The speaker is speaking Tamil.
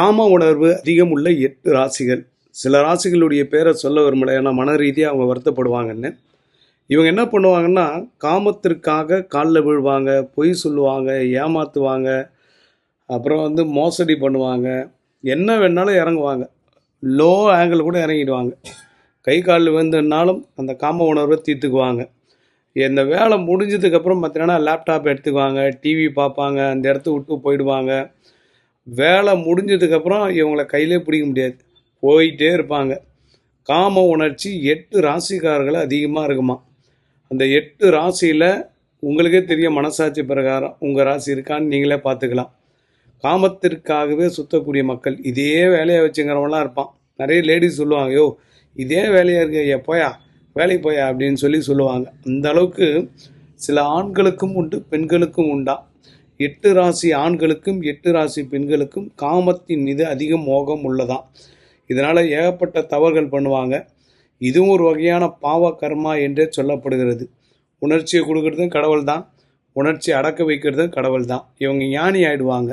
காம உணர்வு அதிகம் உள்ள எட்டு ராசிகள். சில ராசிகளுடைய பேரை சொல்ல விரும்பல ஏன்னா மன ரீதியாக அவங்க வருத்தப்படுவாங்கன்னு. இவங்க என்ன பண்ணுவாங்கன்னா காமத்திற்காக காலில் விழுவாங்க பொய் சொல்லுவாங்க ஏமாற்றுவாங்க அப்புறம் வந்து மோசடி பண்ணுவாங்க என்ன வேணாலும் இறங்குவாங்க. லோ ஆங்கிள் கூட இறங்கிடுவாங்க. கை கால் விழுந்தனாலும் அந்த காம உணர்வை தீர்த்துக்குவாங்க. இந்த வேலை முடிஞ்சதுக்கப்புறம் பார்த்தீங்கன்னா லேப்டாப் எடுத்துக்குவாங்க டிவி பார்ப்பாங்க அந்த இடத்த விட்டு போயிடுவாங்க. வேலை முடிஞ்சதுக்கப்புறம் இவங்கள கையிலே பிடிக்க முடியாது. போயிட்டே இருப்பாங்க. காம உணர்ச்சி எட்டு ராசிக்காரர்கள் அதிகமாக இருக்குமா? அந்த எட்டு ராசியில் உங்களுக்கே தெரியும் மனசாட்சி பிரகாரம் உங்கள் ராசி இருக்கான்னு நீங்களே பார்த்துக்கலாம். காமத்திற்காகவே சுத்தக்கூடிய மக்கள் இதே வேலையை வச்சுங்கிறவங்களாம் இருப்பான். நிறைய லேடிஸ் சொல்லுவாங்க யோ இதே வேலையாக இருக்கு ஐயா போயா வேலைக்கு போயா? அப்படின்னு சொல்லி சொல்லுவாங்க. அந்த அளவுக்கு சில ஆண்களுக்கும் உண்டு பெண்களுக்கும் உண்டா? எட்டு ராசி ஆண்களுக்கும் எட்டு ராசி பெண்களுக்கும் காமத்தின் மீது அதிக மோகம் உள்ளதாம் இதனால் ஏகப்பட்ட தவறுகள் பண்ணுவாங்க. இதுவும் ஒரு வகையான பாவ கர்மா என்றே சொல்லப்படுகிறது. உணர்ச்சியை கொடுக்கறதும் கடவுள் தான் உணர்ச்சி அடக்க வைக்கிறதும் கடவுள் தான் இவங்க ஞானி ஆயிடுவாங்க.